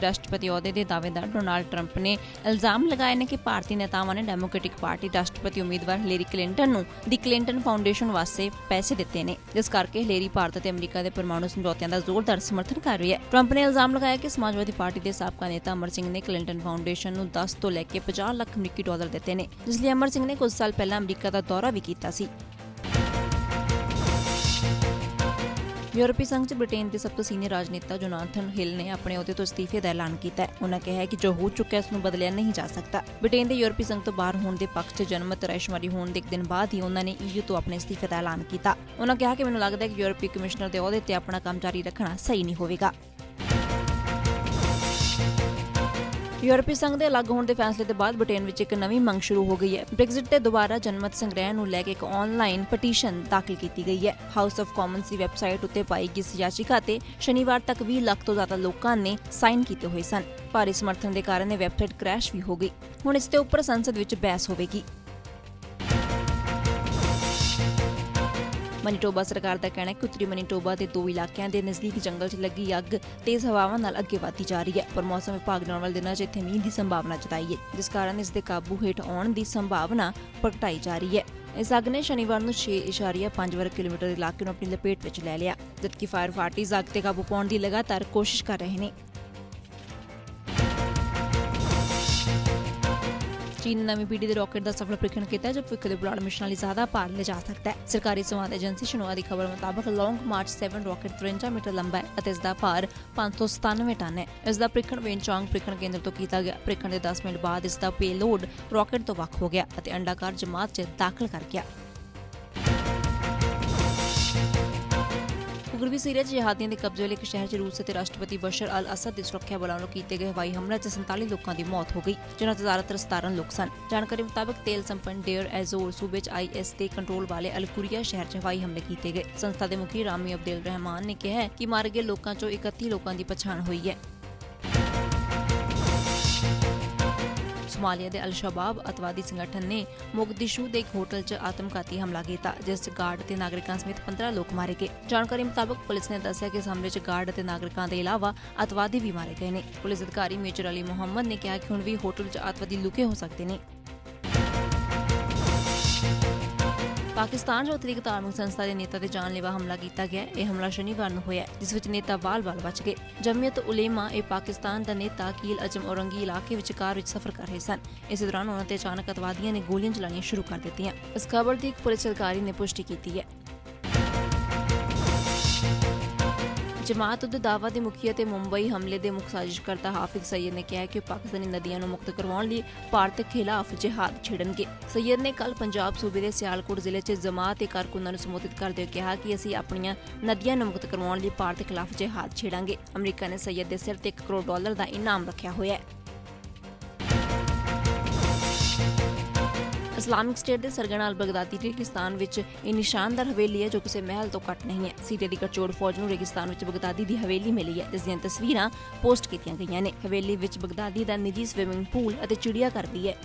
ਅਮਰੀਕੀ ਰਾਸ਼ਟਰਪਤੀ ਅਹੁਦੇ ਦੇ ਦਾਅਵੇਦਾਰ ਡੋਨਾਲਡ ਟਰੰਪ ਨੇ ਇਲਜ਼ਾਮ ਲਗਾਏ ਨੇ ਕਿ ਭਾਰਤੀ ਨੇਤਾਵਾਂ ਨੇ ਡੈਮੋਕ੍ਰੈਟਿਕ ਪਾਰਟੀ ਰਾਸ਼ਟਰਪਤੀ ਉਮੀਦਵਾਰ ਹਿਲੇਰੀ ਕਲਿੰਟਨ ਨੂੰ ਦੀ ਕਲਿੰਟਨ ਫਾਊਂਡੇਸ਼ਨ ਵਾਸਤੇ ਪੈਸੇ ਦਿੱਤੇ ਨੇ। ਜਿਸ ਕਰਕੇ ਹਿਲੇਰੀ ਭਾਰਤ ਅਤੇ ਅਮਰੀਕਾ ਦੇ ਪਰਮਾਣੂ ਸਮਝੌਤਿਆਂ ਦਾ ਜ਼ੋਰਦਾਰ ਸਮਰਥਨ ਕਰ ਰਹੀ ਹੈ। ਟਰੰਪ ਨੇ ਇਲਜ਼ਾਮ ਲਗਾਇਆ ਕਿ ਸਮਾਜਵਾਦੀ ਪਾਰਟੀ ਦੇ ਸਾਬਕਾ ਨੇਤਾ ਅਮਰ ਸਿੰਘ ਨੇ ਕਲਿੰਟਨ ਫਾਊਂਡੇਸ਼ਨ ਨੂੰ 10 ਤੋਂ ਲੈ ਕੇ 50 ਲੱਖ ਅਮਰੀਕੀ ਡਾਲਰ ਦਿੱਤੇ ਨੇ, ਜਿਸ ਲਈ ਅਮਰ ਸਿੰਘ ਨੇ ਕੁਝ ਸਾਲ ਪਹਿਲਾਂ ਅਮਰੀਕਾ ਦਾ ਦੌਰਾ ਵੀ ਕੀਤਾ ਸੀ। ਯੂਰਪੀ ਸੰਘ 'ਚ ਬ੍ਰਿਟੇਨ ਦੇ ਸਭ ਤੋਂ ਸੀਨੀਅਰ ਰਾਜਨੇਤਾ ਜੋਨਾਥਨ ਹਿਲ ਨੇ ਆਪਣੇ ਅਹੁਦੇ ਤੋਂ ਅਸਤੀਫੇ ਦਾ ਐਲਾਨ ਕੀਤਾ ਹੈ। ਉਹਨਾਂ ਕਿਹਾ ਹੈ ਕਿ ਜੋ ਹੋ ਚੁੱਕਾ ਹੈ ਉਸ ਨੂੰ ਬਦਲਿਆ ਨਹੀਂ ਜਾ ਸਕਦਾ। ਬ੍ਰਿਟੇਨ ਦੇ ਯੂਰਪੀ ਸੰਘ ਤੋਂ ਬਾਹਰ ਹੋਣ ਦੇ ਪੱਖ 'ਚ ਜਨਮਤ ਰਾਇਸ਼ਮਾਰੀ ਹੋਣ ਦੇ ਇੱਕ ਦਿਨ ਬਾਅਦ ਹੀ ਉਹਨਾਂ ਨੇ ਈਯੂ ਤੋਂ ਆਪਣੇ ਅਸਤੀਫੇ ਦਾ ਐਲਾਨ ਕੀਤਾ। ਉਹਨਾਂ ਕਿਹਾ ਕਿ ਮੈਨੂੰ ਲੱਗਦਾ ਹੈ ਕਿ ਯੂਰਪੀ ਕਮਿਸ਼ਨਰ ਦੇ ਅਹੁਦੇ ਤੇ ਆਪਣਾ ਕੰਮ ਜਾਰੀ ਰੱਖਣਾ ਸਹੀ ਨਹੀਂ ਹੋਵੇਗਾ। ਯੂਰਪੀ ਸੰਘ ਦੇ ਅਲੱਗ ਹੋਣ ਦੇ ਫੈਸਲੇ ਤੋਂ ਬਾਅਦ ਬ੍ਰਿਟੇਨ ਵਿੱਚ ਇੱਕ ਨਵੀਂ ਮੰਗ ਸ਼ੁਰੂ ਹੋ ਗਈ ਹੈ। ਬ੍ਰੈਗਜ਼ਿਟ ਤੇ ਦੁਬਾਰਾ ਜਨਮਤ ਸੰਗ੍ਰਹਿ ਨੂੰ ਲੈ ਕੇ ਇੱਕ ਆਨਲਾਈਨ ਪਟੀਸ਼ਨ ਦਾਖਲ ਕੀਤੀ ਗਈ ਹੈ। ਹਾਊਸ ਆਫ ਕਾਮਨਸ ਦੀ ਵੈਬਸਾਈਟ ਉੱਤੇ ਪਾਈ ਗਈ ਇਸ ਯਾਚਿਕਾ ਤੇ ਸ਼ਨੀਵਾਰ ਤੱਕ 20 ਲੱਖ ਤੋਂ ਜ਼ਿਆਦਾ ਲੋਕਾਂ ਨੇ ਸਾਈਨ ਕੀਤੇ ਹੋਏ ਸਨ। ਭਾਰੀ ਸਮਰਥਨ ਦੇ ਕਾਰਨ ਇਹ ਵੈਬਸਾਈਟ ਕ੍ਰੈਸ਼ ਵੀ ਹੋ ਗਈ। ਹੁਣ ਇਸ ਦੇ ਉੱਪਰ ਸੰਸਦ ਵਿੱਚ ਬਹਿਸ ਹੋਵੇਗੀ। ਮਨੀਟੋਬਾ ਸਰਕਾਰ ਦਾ ਕਹਿਣਾ ਹੈ ਕਿ ਉੱਤਰੀ ਮਨੀਟੋਬਾ ਦੇ ਦੋ ਇਲਾਕਿਆਂ ਦੇ ਨਜ਼ਦੀਕ ਜੰਗਲ 'ਚ ਲੱਗੀ ਅੱਗ ਤੇਜ਼ ਹਵਾਵਾਂ ਨਾਲ ਅੱਗੇ ਵਧਦੀ ਜਾ ਰਹੀ ਹੈ। ਪਰ ਮੌਸਮ ਵਿਭਾਗ ਨੇ ਆਉਣ ਵਾਲੇ ਦਿਨਾਂ 'ਚ ਇੱਥੇ ਮੀਂਹ ਦੀ ਸੰਭਾਵਨਾ ਜਤਾਈ ਹੈ, ਜਿਸ ਕਾਰਨ ਇਸ ਦੇ ਕਾਬੂ ਹੇਠ ਆਉਣ ਦੀ ਸੰਭਾਵਨਾ ਪ੍ਰਗਟਾਈ ਜਾ ਰਹੀ ਹੈ। ਇਸ ਅੱਗ ਨੇ ਸ਼ਨੀਵਾਰ ਨੂੰ 6.5 ਵਰਗ ਕਿਲੋਮੀਟਰ ਦੇ ਇਲਾਕੇ ਨੂੰ ਆਪਣੀ ਲਪੇਟ ਵਿੱਚ ਲੈ ਲਿਆ, ਜਦਕਿ ਫਾਇਰ ਫਾਰਟੀਜ਼ ਅੱਗ ਤੇ ਕਾਬੂ ਪਾਉਣ ਦੀ ਲਗਾਤਾਰ ਕੋਸ਼ਿਸ਼ ਕਰ ਰਹੇ ਨੇ। ਚੀਨ ਨੇ ਨਵੀਂ ਪੀੜ੍ਹੀ ਦੇ ਰਾਕੇਟ ਦਾ ਸਫਲ ਪ੍ਰੀਖਣ ਕੀਤਾ ਹੈ, ਜੋ ਭਵਿੱਖ ਦੇ ਬੁਲਾੜ ਮਿਸ਼ਨਾਂ ਲਈ ਜ਼ਿਆਦਾ ਭਾਰ ਲਿਜਾ ਸਕਦਾ ਹੈ। ਸਰਕਾਰੀ ਸੰਵਾਦ ਏਜੰਸੀ ਸ਼ਿਨੋਆ ਦੀ ਖਬਰ ਮੁਤਾਬਕ ਲੌਂਗ ਮਾਰਚ 7 ਰਾਕੇਟ 53 ਮੀਟਰ ਲੰਬਾ ਹੈ ਅਤੇ ਇਸ ਦਾ ਭਾਰ 597 ਟਨ ਹੈ। ਇਸ ਦਾ ਪ੍ਰੀਖਣ ਵੇਨਚਾਂਗ ਪ੍ਰੀਖਣ ਕੇਂਦਰ ਤੋਂ ਕੀਤਾ ਗਿਆ। ਪ੍ਰੀਖਣ ਦੇ 10 ਮਿੰਟ ਬਾਅਦ ਇਸ ਦਾ ਪੇਲੋਡ ਰਾਕੇਟ ਤੋਂ ਵੱਖ ਹੋ ਗਿਆ ਅਤੇ ਅੰਡਾਕਾਰ ਜਮਾਤ 'ਚ ਦਾਖਲ ਕਰ ਗਿਆ। ਪੂਰਬੀ ਸੀਰੀਆ 'ਚ ਜਿਹਾਦੀਆਂ ਦੇ ਕਬਜ਼ੇ ਵਾਲੇ ਇੱਕ ਸ਼ਹਿਰ 'ਚ ਰੂਸ ਅਤੇ ਰਾਸ਼ਟਰਪਤੀ ਬਸ਼ਰ ਅਲ ਅਸਦ ਦੇ ਸੁਰੱਖਿਆ ਬਲਾਂ ਵੱਲੋਂ ਕੀਤੇ ਗਏ ਹਵਾਈ ਹਮਲੇ 'ਚ 47 ਲੋਕਾਂ ਦੀ ਮੌਤ ਹੋ ਗਈ, ਜਿਨ੍ਹਾਂ 'ਚ ਜ਼ਿਆਦਾਤਰ 17 ਲੋਕ ਸਨ। ਜਾਣਕਾਰੀ ਮੁਤਾਬਕ ਤੇਲ ਸੰਪੰਨ ਡੇਅਰ ਐਜ਼ੋਰ ਸੂਬੇ 'ਚ ਆਈਐਸ ਦੇ ਕੰਟਰੋਲ ਵਾਲੇ ਅਲਕੁਰੀਆ ਸ਼ਹਿਰ 'ਚ ਹਵਾਈ ਹਮਲੇ ਕੀਤੇ ਗਏ। ਸੰਸਥਾ ਦੇ ਮੁਖੀ ਰਾਮੀ ਅਬਦੁਲ ਰਹਿਮਾਨ ਨੇ ਕਿਹਾ ਕਿ ਮਾਰੇ ਗਏ ਲੋਕਾਂ 'ਚੋਂ 31 ਲੋਕਾਂ ਦੀ ਪਛਾਣ ਹੋਈ ਹੈ। ਸੋਮਾਲੀਆ ਦੇ ਅਲ-ਸ਼ਬਾਬ ਅਤਵਾਦੀ ਸੰਗਠਨ ਨੇ ਮੋਗਦਿਸ਼ੂ ਦੇ ਇੱਕ ਹੋਟਲ 'ਚ ਆਤਮਘਾਤੀ ਹਮਲਾ ਕੀਤਾ, ਜਿਸ 'ਚ ਗਾਰਡ ਤੇ ਨਾਗਰਿਕਾਂ ਸਮੇਤ 15 ਲੋਕ ਮਾਰੇ ਗਏ। ਜਾਣਕਾਰੀ ਮੁਤਾਬਕ ਪੁਲਿਸ ਨੇ ਦੱਸਿਆ ਕਿ ਇਸ ਹਮਲੇ 'ਚ ਗਾਰਡ ਅਤੇ ਨਾਗਰਿਕਾਂ ਦੇ ਇਲਾਵਾ ਅਤਵਾਦੀ ਵੀ ਮਾਰੇ ਗਏ ਨੇ। ਪੁਲਿਸ ਅਧਿਕਾਰੀ ਮੇਜਰ ਅਲੀ ਮੁਹੰਮਦ ਨੇ ਕਿਹਾ ਕਿ ਹੁਣ ਵੀ ਹੋਟਲ 'ਚ ਅਤਵਾਦੀ ਲੁਕੇ ਹੋ ਸਕਦੇ ਨੇ। ਪਾਕਿਸਤਾਨ 'ਚ ਉਤਰੀ ਧਾਰਮਿਕ ਸੰਸਥਾ ਦੇ ਨੇਤਾ ਤੇ ਜਾਨਲੇਵਾ ਹਮਲਾ ਕੀਤਾ ਗਿਆ, ਇਹ ਹਮਲਾ ਸ਼ਨੀਵਾਰ ਨੂੰ ਹੋਇਆ ਜਿਸ ਵਿੱਚ ਨੇਤਾ ਬਾਲ-ਬਾਲ ਬਚ ਗਏ। ਜਮੀਅਤ ਉਲੇਮਾ, ਇਹ ਪਾਕਿਸਤਾਨ ਦਾ ਨੇਤਾ ਕੀਲ ਅਜਮ ਔਰੰਗੀ ਇਲਾਕੇ ਵਿੱਚ ਕਾਰ ਵਿੱਚ ਸਫ਼ਰ ਕਰ ਰਹੇ ਸਨ। ਇਸੇ ਦੌਰਾਨ ਉਹਨਾਂ ਤੇ ਅਚਾਨਕ ਅਤਵਾਦੀਆਂ ਨੇ ਗੋਲੀਆਂ ਚਲਾਉਣੀਆਂ ਸ਼ੁਰੂ ਕਰ ਦਿੱਤੀਆਂ। ਇਸ ਖਬਰ ਦੀ ਇੱਕ ਪੁਲਿਸ ਅਧਿਕਾਰੀ ਨੇ ਪੁਸ਼ਟੀ ਕੀਤੀ ਹੈ। ਜਮਾਤ ਉਦ ਦਾਵਾ ਦੇ ਮੁਖੀ ਅਤੇ ਮੁੰਬਈ ਹਮਲੇ ਦੇ ਮੁੱਖ ਸਾਜ਼ਿਸ਼ਕਰਤਾ ਹਾਫਿਜ਼ ਸਈਦ ਨੇ ਕਿਹਾ ਕਿ ਪਾਕਿਸਤਾਨੀ ਨਦੀਆਂ ਨੂੰ ਮੁਕਤ ਕਰਵਾਉਣ ਲਈ ਭਾਰਤ ਖਿਲਾਫ ਜਿਹਾਦ ਛੇੜਨਗੇ ਸਈਦ ਨੇ ਕੱਲ ਪੰਜਾਬ ਸੂਬੇ ਦੇ ਸਿਆਲਕੋਟ ਜ਼ਿਲ੍ਹੇ 'ਚ ਜਮਾਤ ਦੇ ਕਾਰਕੁਨਾਂ ਨੂੰ ਸੰਬੋਧਿਤ ਕਰਦੇ ਹੋਏ ਕਿਹਾ ਕਿ ਅਸੀਂ ਆਪਣੀਆਂ ਨਦੀਆਂ ਨੂੰ ਮੁਕਤ ਕਰਵਾਉਣ ਲਈ ਭਾਰਤ ਖਿਲਾਫ ਜਿਹਾਦ ਛੇੜਾਂਗੇ। ਅਮਰੀਕਾ ਨੇ ਸਈਦ ਦੇ ਸਿਰ ਤੇ 1 ਕਰੋੜ ਡਾਲਰ ਦਾ ਇਨਾਮ ਰੱਖਿਆ ਹੋਇਆ ਹੈ। ਇਸਲਾਮਿਕ ਸਟੇਟ ਦੇ ਸਰਗਨਾ ਅਲ ਬਗਦਾਦੀ ਰੇਗਿਸਤਾਨ ਵਿੱਚ ਇਹ ਨਿਸ਼ਾਨਦਾਰ ਹਵੇਲੀ ਹੈ ਜੋ ਕਿਸੇ ਮਹਿਲ ਤੋਂ ਘੱਟ ਨਹੀਂ ਹੈ। ਸੀਰੀਆ ਦੀ ਗਠਜੋੜ ਫੌਜ ਨੂੰ ਰੇਗਿਸਤਾਨ ਵਿੱਚ ਬਗਦਾਦੀ ਦੀ ਹਵੇਲੀ ਮਿਲੀ ਹੈ। ਜਿਸ ਦੀਆਂ ਤਸਵੀਰਾਂ ਪੋਸਟ ਕੀਤੀਆਂ ਗਈਆਂ ਨੇ। ਹਵੇਲੀ ਵਿੱਚ ਬਗਦਾਦੀ ਦਾ ਨਿੱਜੀ ਸਵਿਮਿੰਗ ਪੂਲ ਅਤੇ ਚਿੜੀਆ ਘਰ ਵੀ ਹੈ।